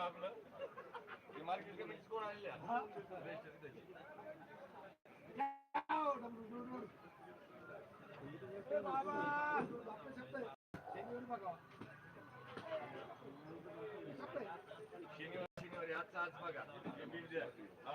आपलं. मार्केट कमिटीच कोण आलेल्या शनिवार शनिवारी. आजचा आज बघा. बीड द्या हा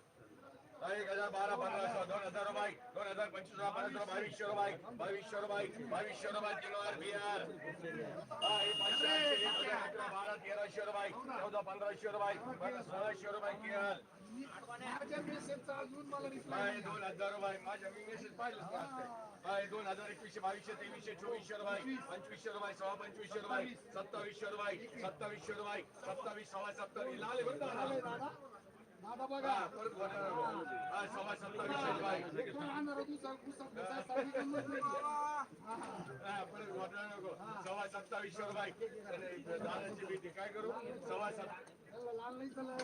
बारा पंधरा सोळा दोन हजार रुपये दोन हजार पंचवीस पंधरा बावीसशे रुपये बावीसशे रुपये बावीसशे रुपये किलोवर बिहार. हा, हे पाचशे आठशे, एक हजार, अकरा बारा तेराशे रुपये चौदा पंधराशे रुपये पंधरा सोळाशे रुपये केअर काय दोन हजार रुपये माझ्या मी मेसेज पाहिलंच दोन हजार एकवीसशे बावीसशे तेवीसशे चोवीसशे रुपये पंचवीसशे रुपये सव्वा पंचवीसशे रुपये सत्तावीसशे रुपये सत्तावीसशे रुपये सत्तावीस सव्वा सत्तावीस लाल आहे सव्वा सत्तावीसशे अरे, दादाची भीती काय करू? सव्वा सत्ता.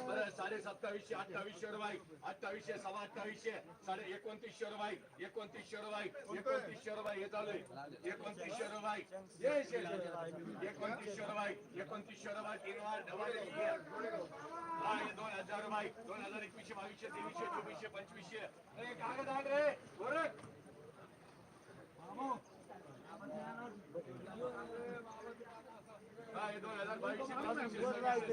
बरं साडे सत्तावीसशे अठ्ठावीसशे रुपये अठ्ठावीसशे सव्वा अठ्ठावीसशे साडे एकोणतीसशे रुपये एकोणतीसशे रुपये एकोणतीसशे रुपये हे चालू आहे. एकोणतीसशे श्रीराम एकोणतीसशे रुपये एकोणतीसशे रुपये तीन वार डबल हा दोन हजार दोन हजार एकवीसशे बावीसशे तेवीसशे चोवीसशे पंचवीसशे. अरे कागद आण रे दोन हजार बावीसशे सव्वीसशे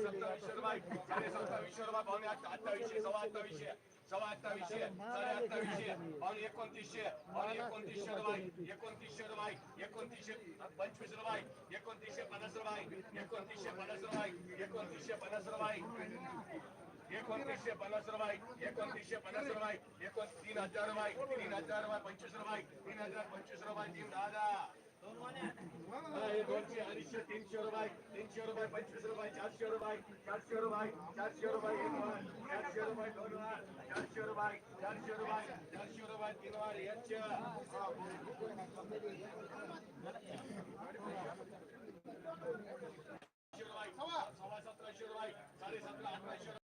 सत्तावीसशे साडे सत्तावीसशे रुपये पावणे अठ्ठावीसशे सव्वा अठ्ठावीसशे सव्वा अठ्ठावीसशे साडे अठ्ठावीसशे पावणे एकोणतीसशे पावणे एकोणतीसशे रुपये एकोणतीसशे रुपये एकोणतीसशे पंचवीस रुपये एकोणतीसशे पन्नास रुपये एकोणतीसशे पन्नास रुपये एकोणतीसशे पन्नास रुपये एकोणतीसशे पन्नास रुपये एकोणतीसशे पन्नास रुपये एकोण तीन हजार रुपये तीन हजार रुपये पंचवीस रुपये तीन हजार पंचवीस रुपये तीन दादा. दोनशे अडीचशे तीनशे रुपये तीनशे रुपये पंचवीस रुपये चारशे रुपये चारशे रुपये चारशे रुपये एक वार चारशे रुपये दोन वार चारशे रुपये चारशे रुपये चारशे रुपये तीन वार यांच्या सव्वा सतराशे रुपये साडे सतरा अठराशे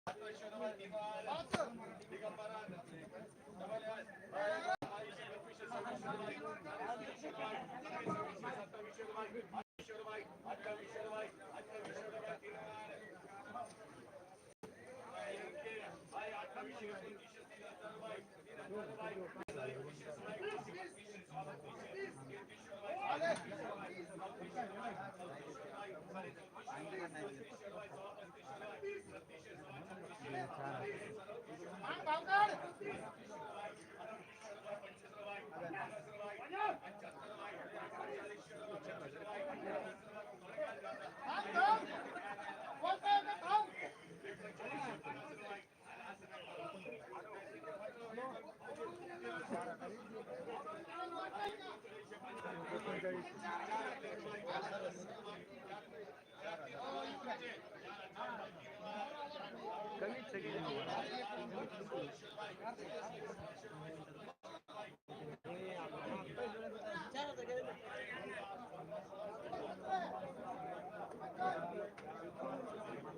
बेचाळीस कमीच सगळे